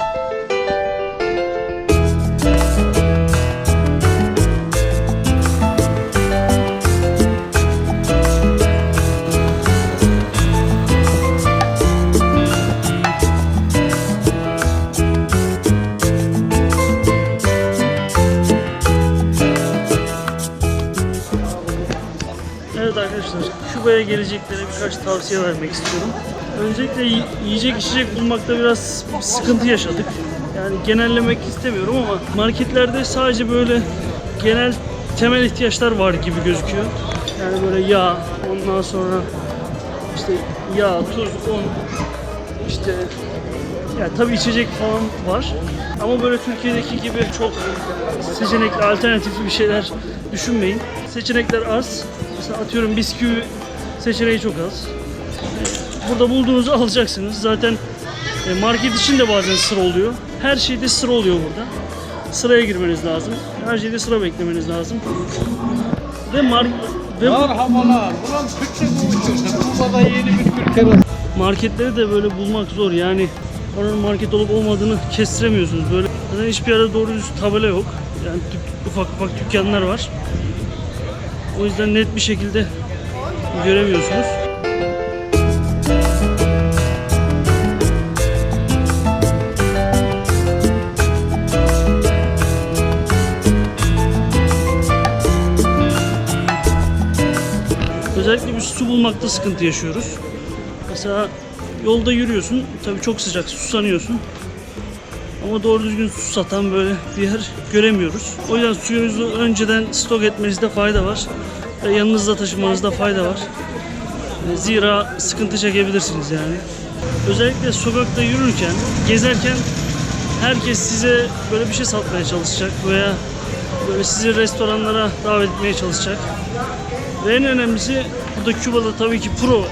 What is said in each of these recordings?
Evet Küba'ya geleceklere birkaç tavsiye vermek istiyorum. Öncelikle yi- yiyecek içecek bulmakta biraz sıkıntı yaşadık. Yani genellemek istemiyorum ama marketlerde sadece böyle genel temel ihtiyaçlar var gibi gözüküyor. Yani böyle yağ, ondan sonra işte yağ, tuz, un, işte ya tabii içecek falan var. Ama böyle Türkiye'deki gibi çok seçenekli, alternatifli bir şeyler düşünmeyin. Seçenekler az. Mesela atıyorum bisküvi seçeneği çok az. Burada bulduğunuzu alacaksınız. Zaten e, market için de bazen sıra oluyor. Her şeyde sıra oluyor burada. Sıraya girmeniz lazım. Her şeyde sıra beklemeniz lazım. Ve mar ve Merhabalar. Ulan Türkçe konuşuyorsun. Burada yeni bir ülke marketleri de böyle bulmak zor. Yani oranın market olup olmadığını kestiremiyorsunuz. Böyle zaten hiçbir yerde doğru düz tabela yok. Yani ufak ufak dükkanlar var. O yüzden net bir şekilde göremiyorsunuz. Özellikle bir su bulmakta sıkıntı yaşıyoruz. Mesela yolda yürüyorsun, tabii çok sıcak, susanıyorsun. Ama doğru düzgün su satan böyle bir yer göremiyoruz. O yüzden suyunuzu önceden stok etmenizde fayda var. Yanınızda taşımanızda fayda var. E, Zira sıkıntı çekebilirsiniz yani. Özellikle sokakta yürürken, gezerken herkes size böyle bir şey satmaya çalışacak veya böyle sizi restoranlara davet etmeye çalışacak. Ve en önemlisi burada Küba'da tabii ki pro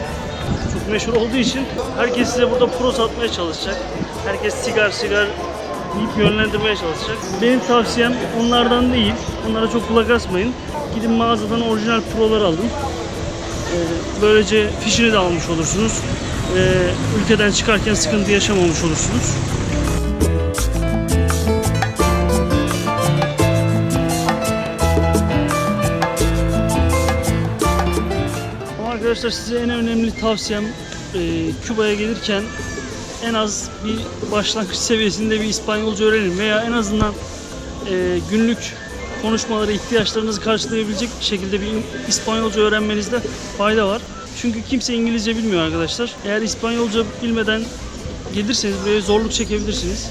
çok meşhur olduğu için herkes size burada pro satmaya çalışacak. Herkes sigar sigar deyip yönlendirmeye çalışacak. Benim tavsiyem onlardan değil. Onlara çok kulak asmayın. Gidin mağazadan orijinal proları alın. Ee, Böylece fişini de almış olursunuz. Ee, Ülkeden çıkarken sıkıntı yaşamamış olursunuz. Ama arkadaşlar size en önemli tavsiyem e, Küba'ya gelirken en az bir başlangıç seviyesinde bir İspanyolca öğrenin veya en azından e, günlük konuşmaları, ihtiyaçlarınızı karşılayabilecek şekilde bir İspanyolca öğrenmenizde fayda var. Çünkü kimse İngilizce bilmiyor arkadaşlar. Eğer İspanyolca bilmeden gelirseniz buraya zorluk çekebilirsiniz.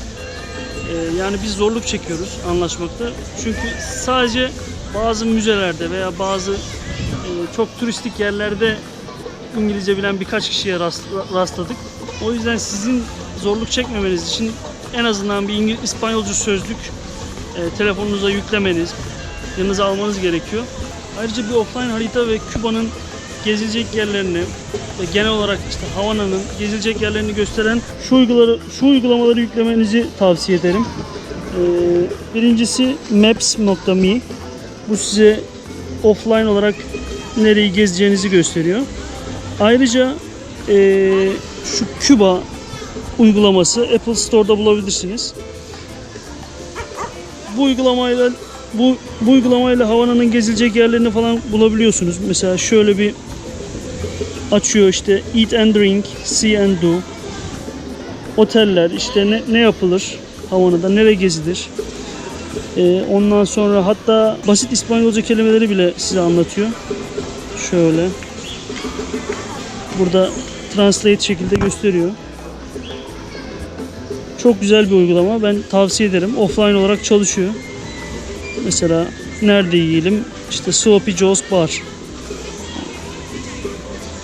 E, yani biz zorluk çekiyoruz anlaşmakta. Çünkü sadece bazı müzelerde veya bazı e, çok turistik yerlerde İngilizce bilen birkaç kişiye rast- rastladık. O yüzden sizin zorluk çekmemeniz için en azından bir İngiliz, İspanyolca sözlük e, telefonunuza yüklemeniz, yanınıza almanız gerekiyor. Ayrıca bir offline harita ve Küba'nın gezilecek yerlerini ve genel olarak işte Havana'nın gezilecek yerlerini gösteren şu uygulamaları, şu uygulamaları yüklemenizi tavsiye ederim. E, birincisi maps.me. Bu size offline olarak nereyi gezeceğinizi gösteriyor. Ayrıca eee, şu Küba uygulaması Apple Store'da bulabilirsiniz. Bu uygulamayla bu, bu uygulamayla havanın gezilecek yerlerini falan bulabiliyorsunuz. Mesela şöyle bir açıyor işte Eat and Drink, See and Do. Oteller işte ne, ne yapılır Havana'da, nereye gezilir. Ee, ondan sonra hatta basit İspanyolca kelimeleri bile size anlatıyor. Şöyle. Burada translate şekilde gösteriyor. Çok güzel bir uygulama. Ben tavsiye ederim. Offline olarak çalışıyor. Mesela nerede yiyelim? İşte Sloppy Joe's Bar.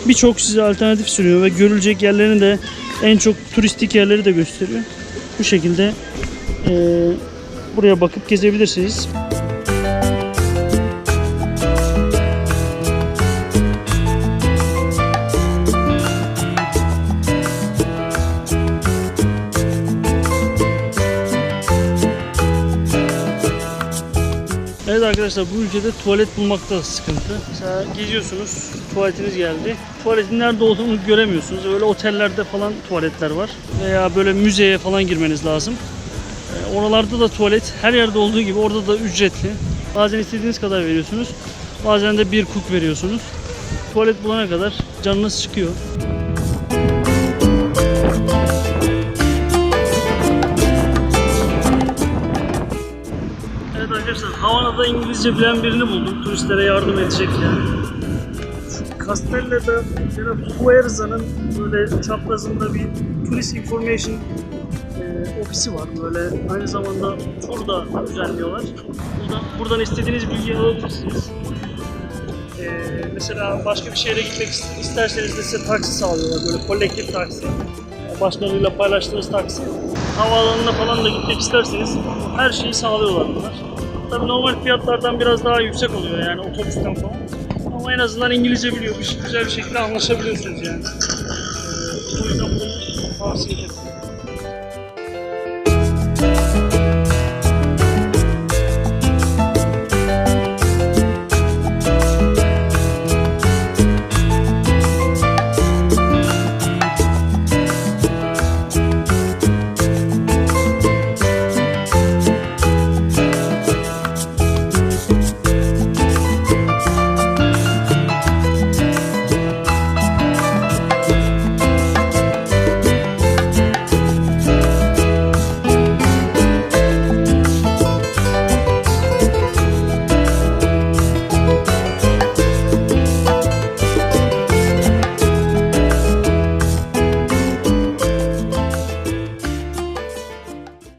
Birçok size alternatif sunuyor ve görülecek yerlerini de en çok turistik yerleri de gösteriyor. Bu şekilde eee, buraya bakıp gezebilirsiniz. Evet arkadaşlar bu ülkede tuvalet bulmakta sıkıntı. Mesela geziyorsunuz, tuvaletiniz geldi. Tuvaletin nerede olduğunu göremiyorsunuz. Öyle otellerde falan tuvaletler var. Veya böyle müzeye falan girmeniz lazım. E, Oralarda da tuvalet her yerde olduğu gibi orada da ücretli. Bazen istediğiniz kadar veriyorsunuz. Bazen de bir kuk veriyorsunuz. Tuvalet bulana kadar canınız çıkıyor. Arkadaşlar Havana'da İngilizce bilen birini buldum. Turistlere yardım edecek yani. Castella'da ya da Fuerza'nın böyle çaprazında bir Tourist Information e, ofisi var. Böyle aynı zamanda tur da düzenliyorlar. Buradan, buradan istediğiniz bilgiyi alabilirsiniz. E, mesela başka bir şehre gitmek isterseniz de size taksi sağlıyorlar. Böyle kolektif taksi. Başkalarıyla paylaştığınız taksi. Havaalanına falan da gitmek isterseniz her şeyi sağlıyorlar bunlar. Tabii normal fiyatlardan biraz daha yüksek oluyor yani otobüsten falan. Ama en azından İngilizce biliyor. Bir, güzel bir şekilde anlaşabiliyorsunuz yani. Ee, o yüzden bunu tavsiye ederim.